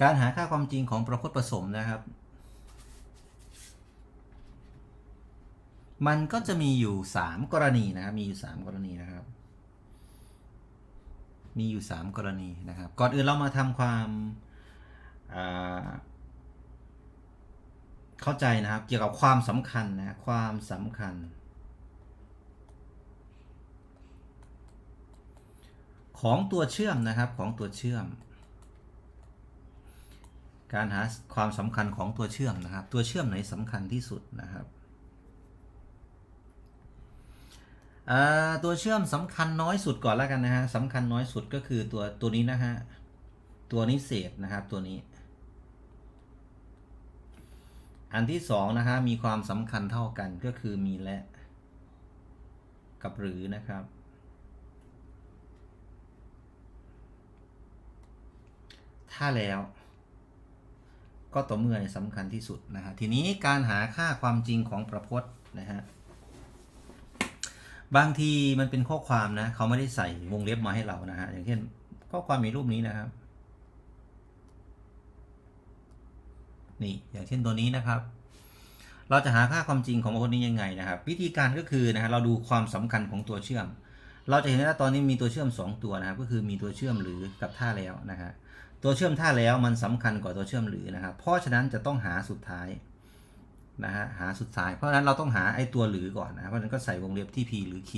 การหาค่าความจริงของประพจน์ผสมนะครับ มันก็จะมีอยู่สามกรณีนะครับ มีอยู่สามกรณีนะครับ มีอยู่สามกรณีนะครับ ก่อนอื่นเรามาทำความเข้าใจนะครับ เกี่ยวกับความสำคัญนะความสำคัญ ของตัวเชื่อมนะครับของตัวเชื่อม การหาความสำคัญของตัวเชื่อมนะครับ ตัวเชื่อมไหนสำคัญที่สุดนะครับตัวเชื่อมสำคัญน้อยสุดก่อนแล้วกันนะฮะสำคัญน้อยสุดก็คือตัวตัวนี้นะฮะตัวนิเศษนะครับตัวนี้ อันที่สองนะฮะมีความสำคัญเท่ากันก็คือมีและ กับหรือนะครับถ้าแล้ว ก็ต่อเมื่อเนี่ยสำคัญที่สุดนะฮะทีนี้การหาค่าความจริงของประพจน์นะฮะบางทีมันเป็นข้อความนะเขาไม่ได้ใส่วงเล็บมาให้เรานะฮะอย่างเช่นข้อความมีรูปนี้นะครับนี่อย่างเช่นตัวนี้นะครับ เราจะหาค่าความจริงของประพจน์นี้ยังไงนะครับ วิธีการก็คือนะฮะเราดูความสำคัญของตัวเชื่อม เราจะเห็นว่าตอนนี้มีตัวเชื่อม 2 ตัวนะครับ ก็คือมีตัวเชื่อมหรือกับท่าแล้วนะฮะ ตัวเชื่อมท่าแล้วมันสำคัญกว่าตัวเชื่อมหรือนะครับ เพราะฉะนั้นจะต้องหาสุดท้ายนะฮะหาสุดท้าย เพราะฉะนั้นเราต้องหาไอ้ตัวหรือก่อนนะเพราะฉะนั้นก็ใส่วงเล็บที่ p หรือ q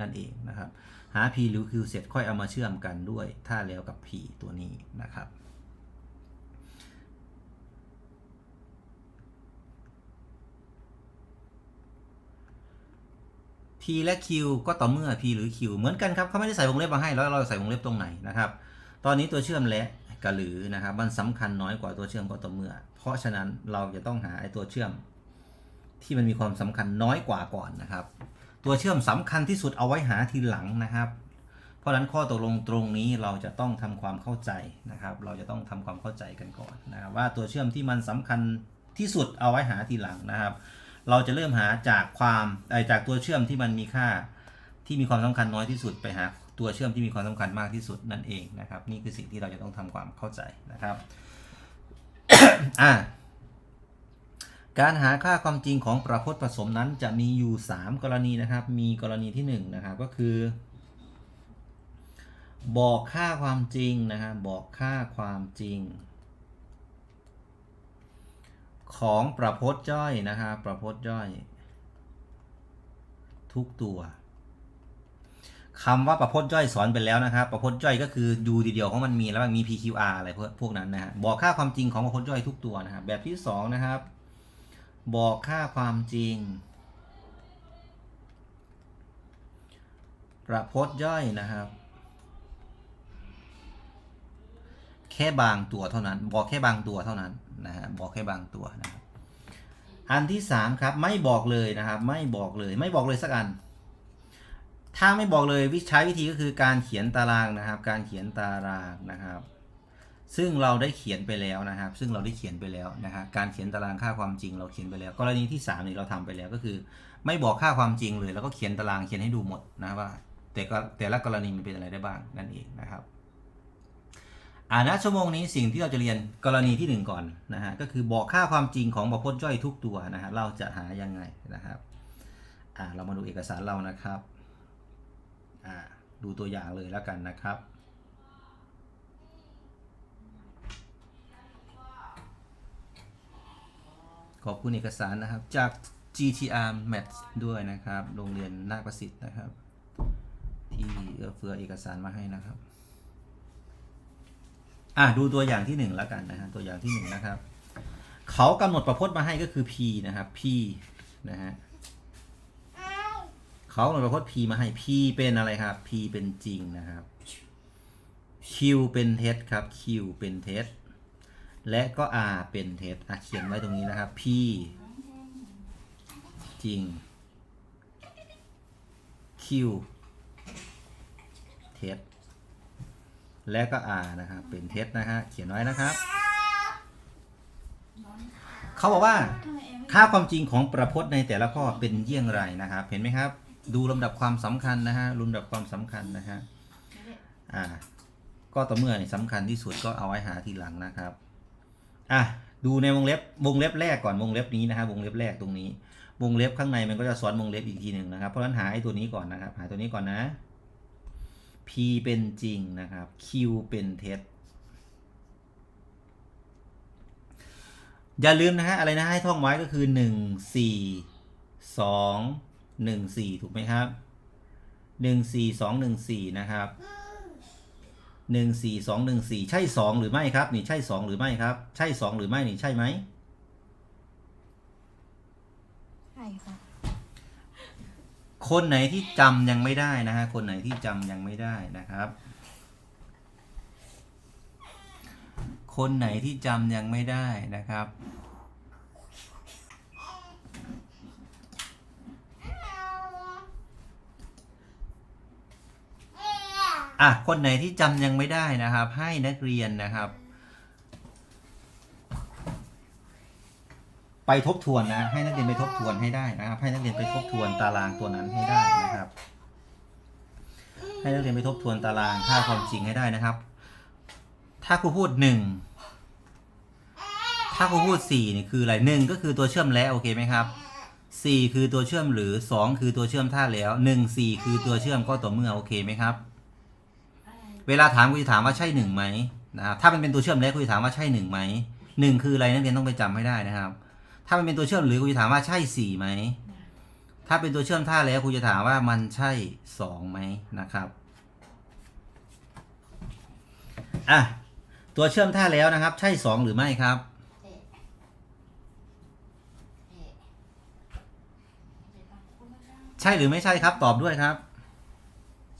นั่นเองนะครับ หา p หรือ q เสร็จค่อยเอามาเชื่อมกันด้วยท่าแล้วกับ p ตัวนี้นะครับ p และ q ก็ต่อเมื่อ p หรือ q เหมือนกันครับเขาไม่ได้ใส่วงเล็บมาให้แล้วเราใส่วงเล็บตรงไหนนะครับ ตอนนี้ตัวเชื่อมและ กับหรือนะครับ มันสำคัญน้อยกว่าตัวเชื่อมก็ต่อเมื่อ เพราะฉะนั้นเราจะต้องหาไอ้ตัวเชื่อม ที่มันมีความสำคัญน้อยกว่าก่อนนะครับ ตัวเชื่อมสำคัญที่สุดเอาไว้หาทีหลังนะครับ เพราะฉะนั้นข้อตกลงตรงนี้เราจะต้องทำความเข้าใจนะครับ เราจะต้องทำความเข้าใจกันก่อนนะครับว่าตัวเชื่อมที่มันสำคัญที่สุดเอาไว้หาทีหลังนะครับ เราจะเริ่มหาจากความไอ้จากตัวเชื่อมที่มันมีค่าที่มีความสำคัญน้อยที่สุดไปหา ตัวเชื่อมที่มีความสำคัญมากที่สุดนั่นเองนะครับ นี่คือสิ่งที่เราจะต้องทำความเข้าใจนะครับอ่าการหาค่าความจริงของประพจน์ผสมนั้นจะมีอยู่ 3 กรณีนะครับ มีกรณีที่1นะครับก็คือ บอกค่าความจริงนะครับบอกค่าความจริง ของประพจน์ย่อยนะครับประพจน์ย่อย ทุกตัว คำว่าประพจน์ย่อยสอนไปแล้วนะครับ ประพจน์ย่อยก็คือดูทีเดียวของมันมีแล้วมันมี PQR อะไรพวกนั้นนะฮะบอกค่าความจริงของประพจน์ย่อยทุกตัวนะครับแบบที่สองนะครับ บอกค่าความจริง ประพจน์ย่อยนะครับ แค่บางตัวเท่านั้น บอกแค่บางตัวเท่านั้นนะฮะบอกแค่บางตัวนะครับอันที่สามครับไม่บอกเลยนะครับ ไม่บอกเลย ไม่บอกเลยสักอัน ถ้าไม่บอกเลยวิใช้วิธีก็คือการเขียนตารางนะครับ การเขียนตารางนะครับ ซึ่งเราได้เขียนไปแล้วนะครับ ซึ่งเราได้เขียนไปแล้วนะฮะการเขียนตารางค่าความจริง เราเขียนไปแล้ว กรณีที่3นี่เราทำไปแล้วก็คือ ไม่บอกค่าความจริงเลย แล้วก็เขียนตารางเขียนให้ดูหมดนะว่า แต่ก็แต่ละกรณีมันเป็นอะไรได้บ้างนั่นเองนะครับอ่าณชั่วโมงนี้สิ่งที่เราจะเรียนกรณีที่หนึ่งก่อนนะฮะก็คือบอกค่าความจริงของประพจน์ย่อยทุกตัวนะฮะเราจะหายังไงนะครับอ่าเรามาดูเอกสารเรานะครับ ดูตัวอย่างเลยแล้วกันนะครับ ขอบคุณเอกสารนะครับจาก GTR Math ด้วยนะครับ โรงเรียนนาคประสิทธิ์นะครับ ที่เอื้อเฟื้อเอกสารมาให้นะครับ อะดูตัวอย่างที่หนึ่งแล้วกันนะฮะตัวอย่างที่หนึ่งนะครับ เขากำหนดประพจน์มาให้ก็คือ p นะครับ p นะฮะ เขากำหนดประพจน์ p มาให้ p เป็นอะไรครับ p เป็นจริงนะครับ q เป็นเท็จครับ q เป็นเท็จและก็ r เป็นเท็จอะเขียนไว้ตรงนี้นะครับ p จริง q เท็จและก็ r นะครับ เป็นเท็จนะฮะ เขียนไว้นะครับ เขาบอกว่า ค่าความจริงของประพจน์ในแต่ละข้อเป็นเยี่ยงไรนะครับ เห็นไหมครับ ดูลำดับความสำคัญนะฮะลำดับความสำคัญนะฮะอ่า ก็ต่อเมื่อนี่สำคัญที่สุดก็เอาไว้หาทีหลังนะครับ อะดูในวงเล็บวงเล็บแรกก่อนวงเล็บนี้นะครับวงเล็บแรกตรงนี้ วงเล็บข้างในมันก็จะซ้อนวงเล็บอีกทีหนึ่งนะครับ เพราะฉะนั้นหาไอ้ตัวนี้ก่อนนะครับ หาตัวนี้ก่อนนะ p เป็นจริงนะครับ q เป็นเท็จอย่าลืมนะฮะอะไรนะให้ท่องไว้ก็คือหนึ่ง สี่สองหนึ่งสี่ถูกไหมครับหนึ่งสี่สองหนึ่งสี่นะครับหนึ่งสี่สองหนึ่งสี่ใช่สองหรือไม่ครับ นี่ใช่สองหรือไม่ครับ ใช่สองหรือไม่นี่ใช่ไหมใช่ค่ะคนไหนที่จำยังไม่ได้นะฮะ คนไหนที่จำยังไม่ได้นะครับ คนไหนที่จำยังไม่ได้นะครับ อะคนไหนที่จำยังไม่ได้นะครับ ให้นักเรียนนะครับ ไปทบทวนนะ ให้นักเรียนไปทบทวนให้ได้นะครับ ให้นักเรียนไปทบทวนตารางตัวนั้นให้ได้นะครับ ให้นักเรียนไปทบทวนตารางค่าความจริงให้ได้นะครับ ถ้าครูพูดหนึ่งถ้าครูพูดสี่นี่คืออะไรหนึ่งก็คือตัวเชื่อมและโอเคไหมครับสี่คือตัวเชื่อมหรือสองคือตัวเชื่อมท่าแล้วหนึ่งสี่คือตัวเชื่อมก็ต่อเมื่อโอเคไหมครับ เวลาถามครูจะถามว่าใช่หนึ่งไหมนะครับถ้ามันเป็นตัวเชื่อมและครูจะถามว่าใช่หนึ่งไหมหนึ่งคืออะไรนักเรียนต้องไปจำให้ได้นะครับ ถ้ามันเป็นตัวเชื่อมหรือครูจะถามว่าใช่สี่ไหมถ้าเป็นตัวเชื่อมท่าแล้วครูจะถามว่ามันใช่สองไหมนะครับอะตัวเชื่อมท่าแล้วนะครับ ใช่สองหรือไม่ครับใช่หรือไม่ใช่ครับ ตอบด้วยครับ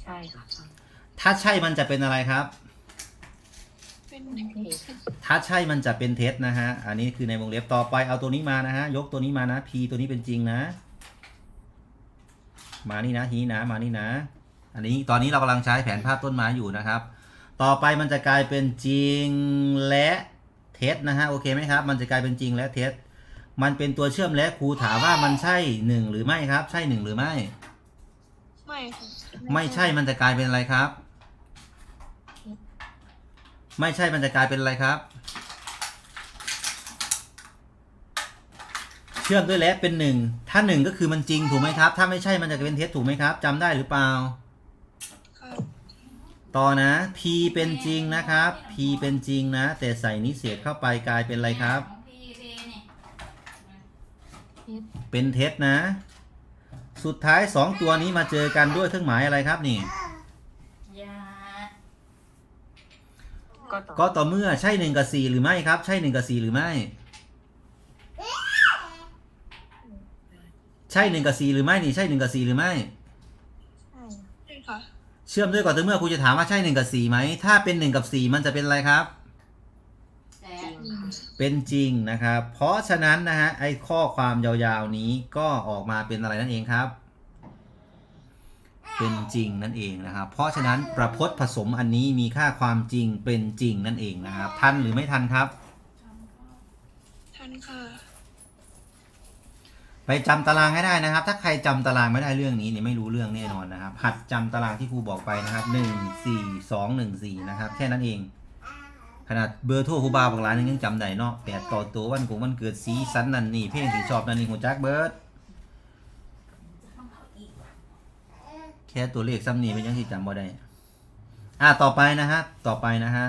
ใช่ค่ะ ถ้าใช่มันจะเป็นอะไรครับ เป็นเทสถ้าใช่มันจะเป็นเท็จนะฮะ อันนี้คือในวงเล็บต่อไปเอาตัวนี้มานะฮะ ยกตัวนี้มานะ p ตัวนี้เป็นจริงนะ มานี่นะทีนี้นะมานี่นะ อันนี้ตอนนี้เรากำลังใช้แผนภาพต้นไม้อยู่นะครับ ต่อไปมันจะกลายเป็นจริงและเท็จนะฮะโอเคไหมครับ มันจะกลายเป็นจริงและเท็จมันเป็นตัวเชื่อมและครูถามว่ามันใช่หนึ่งหรือไม่ครับ ใช่หนึ่งหรือไม่ ไม่ค่ะไม่ใช่มันจะกลายเป็นอะไรครับ ไม่ใช่มันจะกลายเป็นอะไรครับ เชื่อมด้วยและเป็นหนึ่งถ้าหนึ่งก็คือมันจริงถูกไหมครับ ถ้าไม่ใช่มันจะเป็นเท็จถูกไหมครับจำได้หรือเปล่า ต่อนะ p เป็นจริงนะครับ p เป็นจริงนะ แต่ใส่นิเศษเข้าไปกลายเป็นอะไรครับ เป็นเท็จนะ สุดท้ายสองตัวนี้มาเจอกันด้วยเครื่องหมายอะไรครับนี่ ก็ต่อก็ต่อเมื่อใช่หนึ่งกับสี่หรือไม่ครับ ใช่หนึ่งกับสี่หรือไม่ ใช่หนึ่งกับสี่หรือไม่นี่ใช่หนึ่งกับสี่หรือไม่ ใช่ใช่ค่ะเชื่อมด้วยก่อนต่อเมื่อครูจะถามว่าใช่หนึ่งกับสี่ไหมถ้าเป็นหนึ่งกับสี่มันจะเป็นอะไรครับ จริงค่ะเป็นจริงนะครับ เพราะฉะนั้นนะฮะไอ้ข้อความยาวๆนี้ก็ออกมาเป็นอะไรนั่นเองครับ เป็นจริงนั่นเองนะครับ เพราะฉะนั้นประพจน์ผสมอันนี้มีค่าความจริงเป็นจริงนั่นเองนะครับ ทันหรือไม่ทันครับ ทันค่ะ ไปจำตารางให้ได้นะครับ ถ้าใครจำตารางไม่ได้เรื่องนี้เนี่ยไม่รู้เรื่องแน่นอนนะครับ หัดจำตารางที่ครูบอกไปนะครับหนึ่งสี่สองหนึ่งสี่นะครับแค่นั้นเอง ขนาดเบอร์โทรครูบาบางร้านนึงยังจำได้เนาะแปดต่อตัววันกูวันเกิดสีสันนั่นนี่เพลงที่ชอบนั่นนี่หัวจักเบิร์ด แค่ตัวเลขซ้ำนี่เป็นยังที่จำบ่ได้ อะต่อไปนะฮะ ต่อไปนะฮะ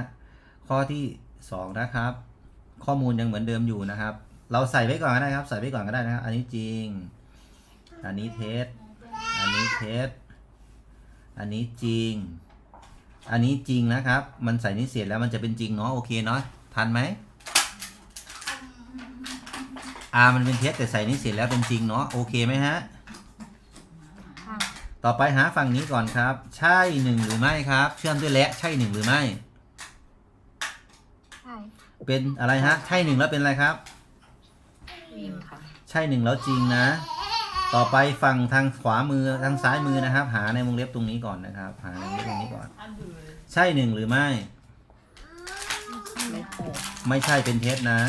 ข้อที่สองนะครับ ข้อมูลยังเหมือนเดิมอยู่นะครับ เราใส่ไว้ก่อนก็ได้ครับ ใส่ไว้ก่อนก็ได้นะครับ อันนี้จริง อันนี้เท็จ อันนี้เท็จ อันนี้จริง อันนี้จริงนะครับ มันใส่นิเศษแล้วมันจะเป็นจริงเนาะ โอเคเนาะ ทันไหมอ่ามันเป็นเท็จแต่ใส่นิเศษแล้วเป็นจริงเนาะ โอเคไหมฮะ ต่อไปหาฝั่งนี้ก่อนครับ ใช่หนึ่งหรือไม่ครับ เชื่อมด้วยและใช่หนึ่งหรือไม่ ใช่เป็นอะไรฮะ ใช่หนึ่งแล้วเป็นอะไรครับ จริงค่ะใช่หนึ่งแล้วจริงนะ ต่อไปฝั่งทางขวามือทางซ้ายมือนะครับ หาในวงเล็บตรงนี้ก่อนนะครับ หาในวงเล็บตรงนี้ก่อน ใช่หนึ่งหรือไม่ ไม่ใช่ไม่ใช่เป็นเท็จนะ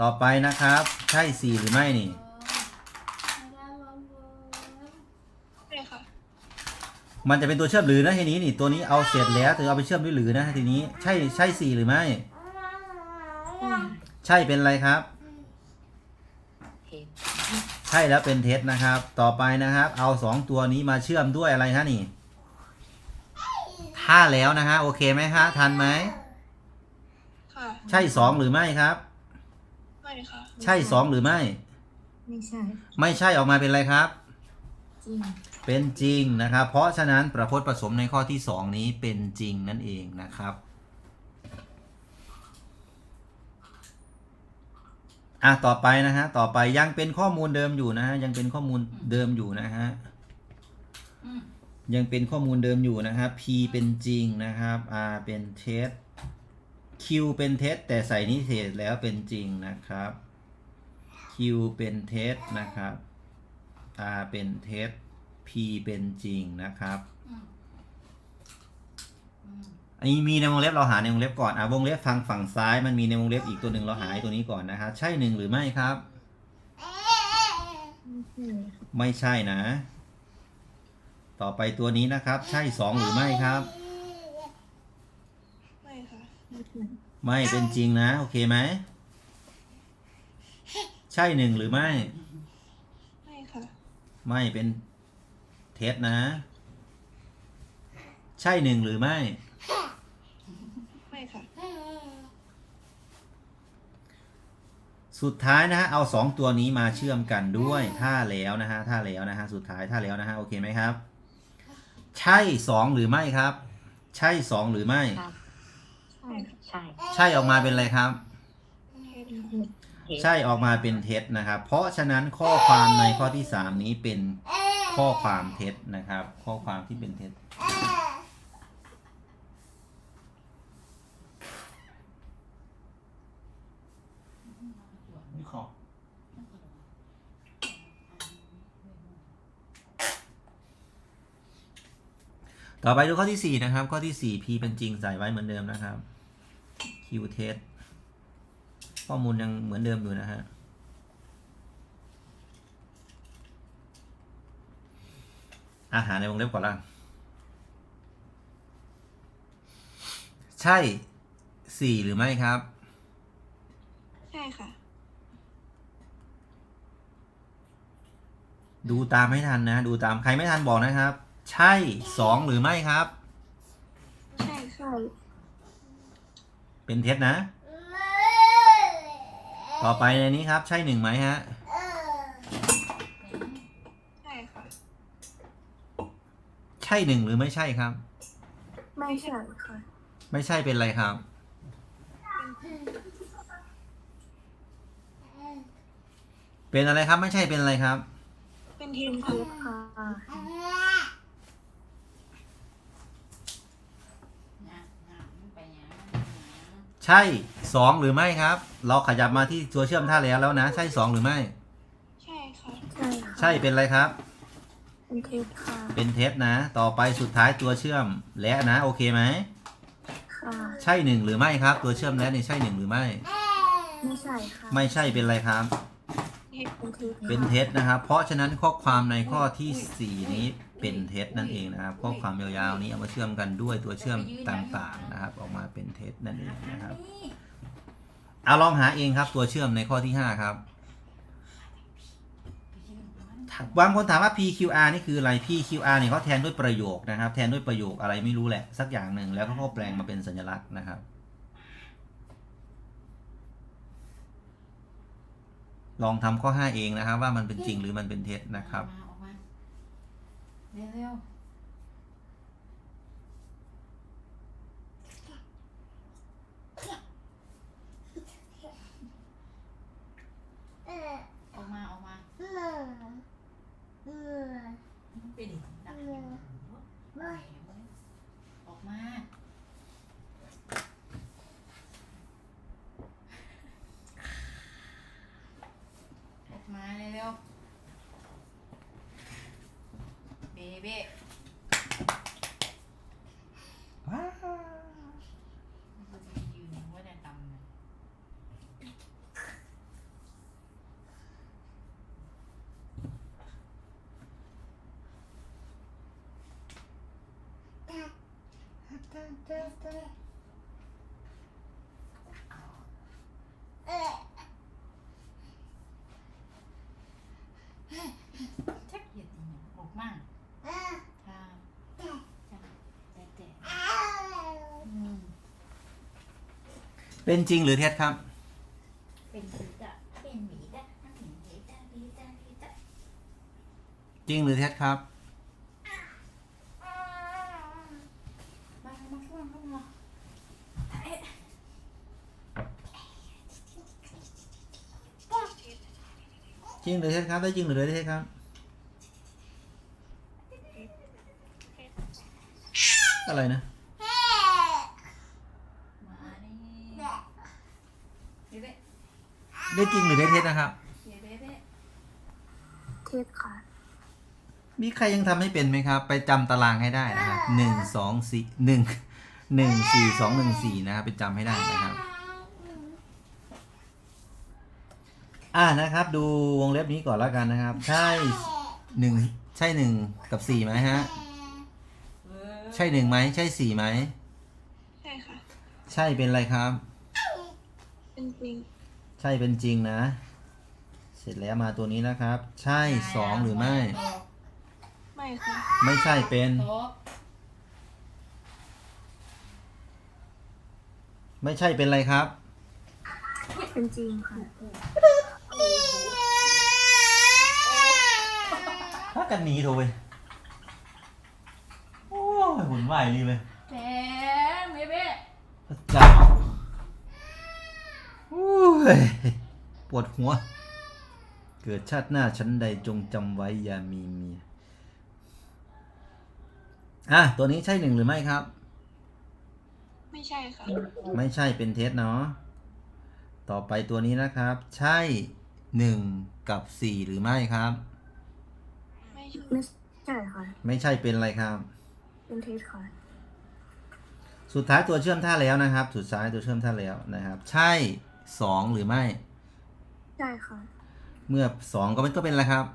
ต่อไปนะครับ ใช่สี่หรือไม่นี่ ใช่ค่ะ มันจะเป็นตัวเชื่อมหรือนะทีนี้นี่ตัวนี้เอาเสร็จแล้วถึงเอาไปเชื่อมด้วยหรือนะทีนี้ใช่ใช่สี่หรือไม่ ใช่เป็นอะไรครับเห็นใช่แล้วเป็นเท็จนะครับ ต่อไปนะครับ เอาสองตัวนี้มาเชื่อมด้วยอะไรฮะนี่ถ้าแล้วนะฮะโอเคไหมฮะทันไหมค่ะใช่สองหรือไม่ครับไม่ค่ะใช่สองหรือไม่ ไม่ใช่ ไม่ใช่ออกมาเป็นอะไรครับจริง เป็นจริงนะครับ เพราะฉะนั้นประพจน์ผสมในข้อที่สองนี้เป็นจริงนั่นเองนะครับอะต่อไปนะฮะต่อไปยังเป็นข้อมูลเดิมอยู่นะฮะยังเป็นข้อมูลเดิมอยู่นะฮะอืมยังเป็นข้อมูลเดิมอยู่นะครับ P เป็นจริงนะครับ R เป็นเท็จ Q เป็นเท็จแต่ใส่นิเทศแล้วเป็นจริงนะครับ Q เป็นเท็จนะครับ R เป็นเท็จ P เป็นจริงนะครับอืมอืมอันนี้มีในวงเล็บเราหาในวงเล็บก่อนอะวงเล็บทางฝั่งซ้ายมันมีในวงเล็บอีกตัวหนึ่งเราหาไอ้ตัวนี้ก่อนนะครับใช่หนึ่งหรือไม่ครับ ไม่ใช่นะ ต่อไปตัวนี้นะครับ ใช่สองหรือไม่ครับ ไม่ค่ะไม่เป็นจริงนะ โอเคไหมใช่หนึ่งหรือไม่ ไม่ค่ะ ไม่เป็นเท็จนะ ใช่หนึ่งหรือไม่ ไม่ค่ะ สุดท้ายนะฮะ เอาสองตัวนี้มาเชื่อมกันด้วยถ้าแล้วนะฮะถ้าแล้วนะฮะ สุดท้ายถ้าแล้วนะฮะ โอเคไหมครับ ใช่สองหรือไม่ครับ ใช่สองหรือไม่ครับใช่ใช่ ใช่ออกมาเป็นอะไรครับเทศค่ะเห็นใช่ออกมาเป็นเท็จนะครับ เพราะฉะนั้นข้อความในข้อที่สามนี้เป็น ข้อความเท็จนะครับ ข้อความที่เป็นเท็จต่อไปดูข้อที่สี่นะครับ ข้อที่สี่ P เป็นจริงใส่ไว้เหมือนเดิมนะครับ Q เท็จข้อมูลยังเหมือนเดิมอยู่นะฮะ อาหารในวงเล็บก่อนละใช่สี่หรือไม่ครับ ใช่ค่ะ ดูตามไม่ทันนะ ดูตามใครไม่ทันบอกนะครับ ใช่สองหรือไม่ครับ ใช่ค่ะเป็นเท็จนะ ต่อไปในนี้ครับ ใช่หนึ่งไหมฮะ ใช่ค่ะ ใช่หนึ่งหรือไม่ใช่ครับ ไม่ใช่ค่ะ ไม่ใช่เป็นไรครับ เป็นอะไรครับ ไม่ใช่เป็นอะไรครับ เป็นทีมค่ะค่ะนะนะไปนะใช่สองหรือไม่ครับ เราขยับมาที่ตัวเชื่อมท่าแล้วแล้วนะ ใช่สองหรือไม่ ใช่ค่ะ ใช่ค่ะใช่เป็นอะไรครับ เป็นเทปค่ะ เป็นเท็จนะ ต่อไปสุดท้ายตัวเชื่อมและนะ โอเคไหม ค่ะ ใช่หนึ่งหรือไม่ครับ ตัวเชื่อมและนี่ใช่หนึ่งหรือไม่ ไม่ใช่ค่ะไม่ใช่เป็นอะไรครับเทศเป็นเทปเป็นเท็จนะครับ เพราะฉะนั้นข้อความในข้อที่4 นี้เป็นเท็จนั่นเองนะครับ ข้อความยาวๆนี้เอามาเชื่อมกันด้วยตัวเชื่อมต่างๆนะครับ ออกมาเป็นเท็จนั่นเองนะครับ เอาลองหาเองครับตัวเชื่อมในข้อที่ 5 ครับ บางคนถามว่า PQR นี่คืออะไร PQR เนี่ยเขาแทนด้วยประโยคนะครับ แทนด้วยประโยคอะไรไม่รู้แหละ สักอย่างหนึ่งแล้วเขาก็แปลงมาเป็นสัญลักษณ์นะครับ ลองทำข้อ 5 เองนะครับ ว่ามันเป็นจริงหรือมันเป็นเท็จนะครับออกมาเร็ว ベว้ามันจะยืนอยู่ว่าเนี่ยตำเนี่ยตาตาตาตา เป็นจริงหรือเท็จครับ เป็นผีดะเป็นหมีดะน้ำหมีหมีดะหมีดะหมีดะจริงหรือเท็จครับ มามาช่วยมา จริงหรือเท็จครับ ได้จริงหรือเท็จครับ อะไรนะ มานี่เบ๊ะเบ๊ะ ได้จริงหรือได้เท็จนะครับเบ๊ะเบ๊ะเบ๊ะเทศค่ะ มีใครยังทำไม่เป็นไหมครับ ไปจำตารางให้ได้นะครับหนึ่งสองสี่หนึ่งหนึ่งสี่สองหนึ่งสี่นะครับไปจำให้ได้นะครับ อ่านะครับ ดูวงเล็บนี้ก่อนแล้วกันนะครับ ใช่หนึ่งใช่หนึ่งกับสี่ไหมฮะเออใช่หนึ่งไหมใช่สี่ไหม ใช่ค่ะ ใช่เป็นอะไรครับ เป็นจริง ใช่เป็นจริงนะ เสร็จแล้วมาตัวนี้นะครับ ใช่สองหรือไม่ตอบไม่ค่ะไม่ใช่เป็นตอบไม่ใช่เป็นอะไรครับ เป็นจริงค่ะ ถ้ากันหนีโทรไปโอ้ยหุ่นไหวายนี่เลยแหมเบ๊ะเบ๊ะพระเจ้าโอ้ ย ปวดหัว เกิดชาติหน้าชั้นใดจงจำไว้อย่ามีเมียอะตัวนี้ใช่หนึ่งหรือไม่ครับ ไม่ใช่ค่ะ ไม่ใช่เป็นเท็จเนาะต่อไปตัวนี้นะครับ ใช่หนึ่งกับสี่หรือไม่ครับ ไม่ใช่ไม่ใช่ค่ะ ไม่ใช่เป็นอะไรครับ เป็นเทศค่ะ สุดท้ายตัวเชื่อมท่าแล้วนะครับ สุดท้ายตัวเชื่อมท่าแล้วนะครับ ใช่ สองหรือไม่ ใช่ค่ะ เมื่อสองก็มันก็เป็นอะไรครับ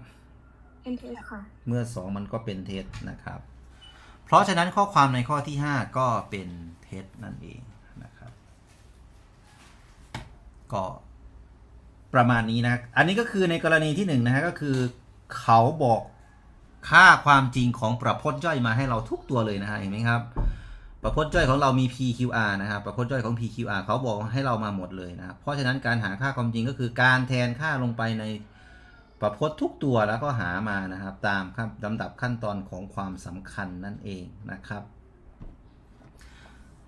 เป็นเทศค่ะ เมื่อสองมันก็เป็นเท็จนะครับ เพราะฉะนั้นข้อความในข้อที่5ก็เป็นเท็จนั่นเองนะครับ ก็ประมาณนี้นะ อันนี้ก็คือในกรณีที่1นงนะฮะก็คือเขาบอกค่าความจริงของประพจน์ย่อยมาให้เราทุกตัวเลยนะฮะเห็นไหมครับ ประพจน์ย่อยของเรามี PQR นะครับ ประพจน์ย่อยของ PQR เขาบอกให้เรามาหมดเลยนะครับ เพราะฉะนั้นการหาค่าความจริงก็คือการแทนค่าลงไปในประพจน์ทุกตัวแล้วก็หามานะครับ ตามขั้นลำดับขั้นตอนของความสำคัญนั่นเองนะครับ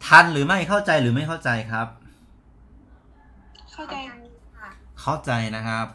ทันหรือไม่เข้าใจหรือไม่เข้าใจครับ เข้าใจ เข้าใจนะครับ